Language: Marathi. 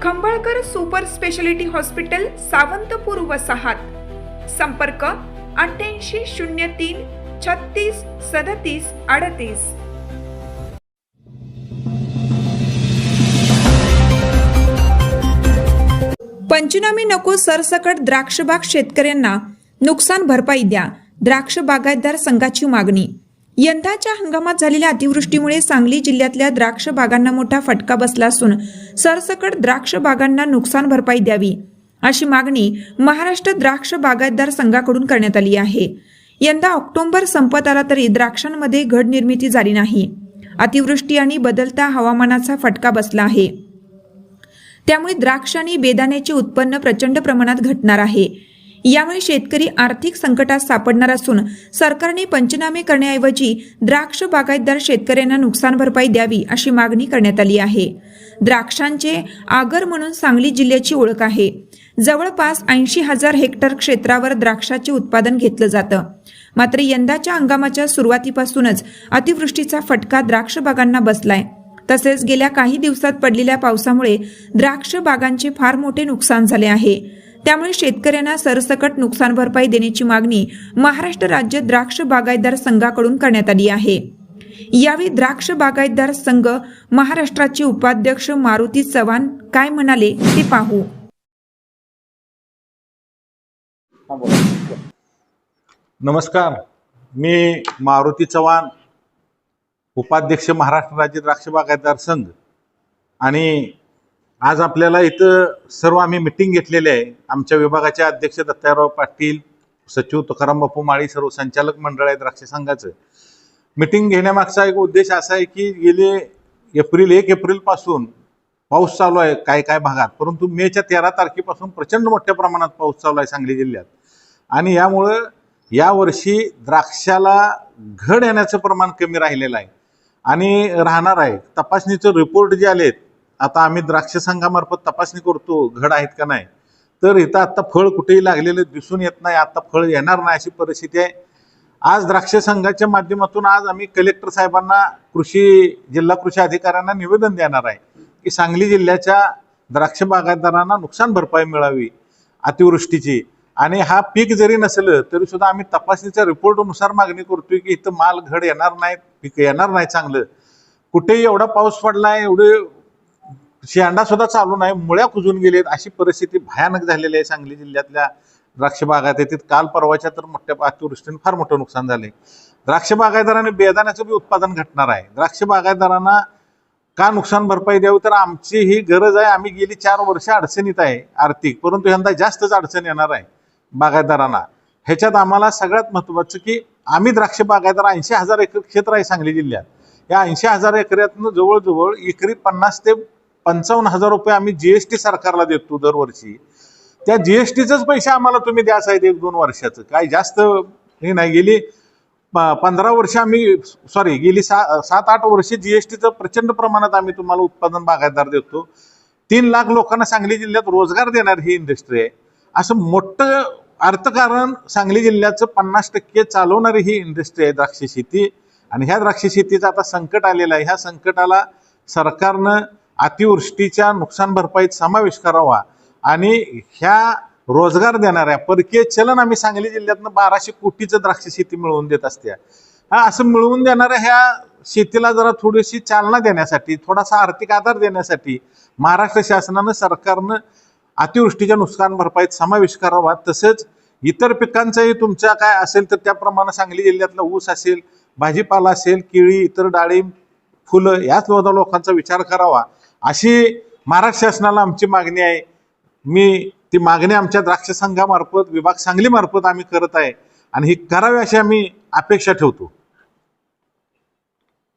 Khambalkar super speciality hospital Sawantpur वसाहात. संपर्क अठ्ठ्याऐंशी शून्य तीन छत्तीस सदतीस अडतीस. पंचनामे नको सरसकट द्राक्षबाग शेतकऱ्यांना नुकसान भरपाई द्या. द्राक्ष बागायतदार संघाची मागणी यंदाच्या हंगामात झालेल्या अतिवृष्टीमुळे सांगली जिल्ह्यातल्या द्राक्ष बागांना मोठा फटका बसला असून सरसकट द्राक्ष बागांना नुकसान भरपाई द्यावी अशी मागणी महाराष्ट्र द्राक्ष बागायतदार संघाकडून करण्यात आली आहे. यंदा ऑक्टोबर संपत आला तरी द्राक्षांमध्ये घड निर्मिती झाली नाही. अतिवृष्टी आणि बदलता हवामानाचा फटका बसला आहे. त्यामुळे द्राक्ष आणि बेदाण्याचे उत्पन्न प्रचंड प्रमाणात घटणार आहे. यामुळे शेतकरी आर्थिक संकटात सापडणार असून सरकारने पंचनामे करण्याऐवजी द्राक्ष बागायतदार शेतकऱ्यांना नुकसान भरपाई द्यावी अशी मागणी करण्यात आली आहे. द्राक्षांचे आगर म्हणून सांगली जिल्ह्याची ओळख आहे. जवळपास ऐंशी हजार हेक्टर क्षेत्रावर द्राक्षाचे उत्पादन घेतलं जातं. मात्र यंदाच्या हंगामाच्या सुरुवातीपासूनच अतिवृष्टीचा फटका द्राक्ष बागांना बसलाय. तसेच गेल्या काही दिवसात पडलेल्या पावसामुळे द्राक्ष बागांचे फार मोठे नुकसान झाले आहे. त्यामुळे शेतकऱ्यांना सरसकट नुकसान भरपाई देण्याची मागणी महाराष्ट्र राज्य द्राक्ष बागायतदार संघाकडून करण्यात आली आहे. यावेळी द्राक्ष बागायतदार संघ महाराष्ट्राचे उपाध्यक्ष मारुती चव्हाण काय म्हणाले ते पाहू. नमस्कार. मी मारुती चव्हाण उपाध्यक्ष महाराष्ट्र राज्य द्राक्ष बागायतदार संघ आणि आज आपल्याला इथं सर्व आम्ही मिटिंग घेतलेली आहे. आमच्या विभागाचे अध्यक्ष दत्ताराव पाटील सचिव तुकाराम बापू माळी सर्व संचालक मंडळ आहे द्राक्ष संघाचं. मिटिंग घेण्यामागचा एक उद्देश असा आहे की गेले एप्रिल एक एप्रिलपासून पाऊस चालू आहे काय काय भागात. परंतु मेच्या तेरा तारखेपासून प्रचंड मोठ्या प्रमाणात पाऊस चालू आहे सांगली जिल्ह्यात. आणि यामुळं यावर्षी द्राक्षाला घड येण्याचं प्रमाण कमी राहिलेलं आहे. आणि राहणार आहे. तपासणीचे रिपोर्ट जे आलेत आता आम्ही द्राक्ष संघामार्फत तपासणी करतो घड आहेत का नाही. तर इथं आत्ता फळ कुठेही लागलेलं दिसून येत नाही आता फळ येणार नाही अशी परिस्थिती आहे. आज द्राक्ष संघाच्या माध्यमातून आज आम्ही कलेक्टर साहेबांना कृषी जिल्हा कृषी अधिकाऱ्यांना निवेदन देणार आहे की सांगली जिल्ह्याच्या द्राक्ष बागायतदारांना नुकसान भरपाई मिळावी अतिवृष्टीची. आणि हा पीक जरी नसलं तरी सुद्धा आम्ही तपासणीच्या रिपोर्टनुसार मागणी करतोय की इथं माल घड येणार नाही पीक येणार नाही चांगलं. कुठेही एवढा पाऊस पडलाय एवढे शेंडा सुद्धा चालू नाही मुळ्या कुजून गेलेत अशी परिस्थिती भयानक झालेली आहे सांगली जिल्ह्यातल्या द्राक्ष बागायत येतात काल परवाच्या तर मोठ्या अतिवृष्टीने फार मोठं नुकसान झाले द्राक्ष बागायतदारांनी बेदाण्याचं बी उत्पादन घटणार आहे. द्राक्ष बागायतदारांना का नुकसान भरपाई द्यावी? तर आमची ही गरज आहे. आम्ही गेली चार वर्ष अडचणीत आहे आर्थिक परंतु यंदा जास्तच अडचण येणार आहे बागायतदारांना. ह्याच्यात आम्हाला सगळ्यात महत्त्वाचं की आम्ही द्राक्ष बागायतदार ऐंशी हजार एकर क्षेत्र आहे सांगली जिल्ह्यात. या ऐंशी हजार एकरातनं जवळजवळ एकरी पन्नास ते पंचावन्न हजार रुपये आम्ही जीएसटी सरकारला देतो दरवर्षी. त्या जीएसटीचेच पैसे आम्हाला तुम्ही द्या साहेब एक दोन वर्षाचं. काय जास्त हे नाही. गेली पंधरा वर्ष आम्ही सॉरी गेली सा सात आठ वर्ष जीएसटीचं प्रचंड प्रमाणात आम्ही तुम्हाला उत्पादन बागायतदार देतो. तीन लाख लोकांना सांगली जिल्ह्यात रोजगार देणार ही इंडस्ट्री आहे. असं मोठं अर्थकारण सांगली जिल्ह्याचं पन्नास टक्के चालवणारी ही इंडस्ट्री आहे द्राक्ष शेती. आणि ह्या द्राक्ष शेतीचं आता संकट आलेलं आहे. ह्या संकटाला सरकारनं अतिवृष्टीच्या नुकसान भरपाईत समावेश करावा आणि ह्या रोजगार देणाऱ्या परकीय चलन आम्ही सांगली जिल्ह्यातनं बाराशे कोटीचं द्राक्ष शेती मिळवून देत असते हा असं मिळवून देणाऱ्या ह्या शेतीला जरा थोडीशी चालना देण्यासाठी थोडासा आर्थिक आधार देण्यासाठी महाराष्ट्र शासनानं सरकारनं अतिवृष्टीच्या नुकसान भरपाईत समावेश करावा तसंच इतर पिकांचाही तुमच्या काय असेल तर त्याप्रमाणे सांगली जिल्ह्यातला ऊस असेल भाजीपाला असेल केळी इतर डाळिंब फुलं याच लोकांचा विचार करावा. अशी महाराष्ट्र शासनाला आमची मागणी आहे. मी ती मागणी आमच्या द्राक्ष संघामार्फत विभाग सांगलीमार्फत आम्ही करत आहे. आणि ही करावी अशी आम्ही अपेक्षा ठेवतो.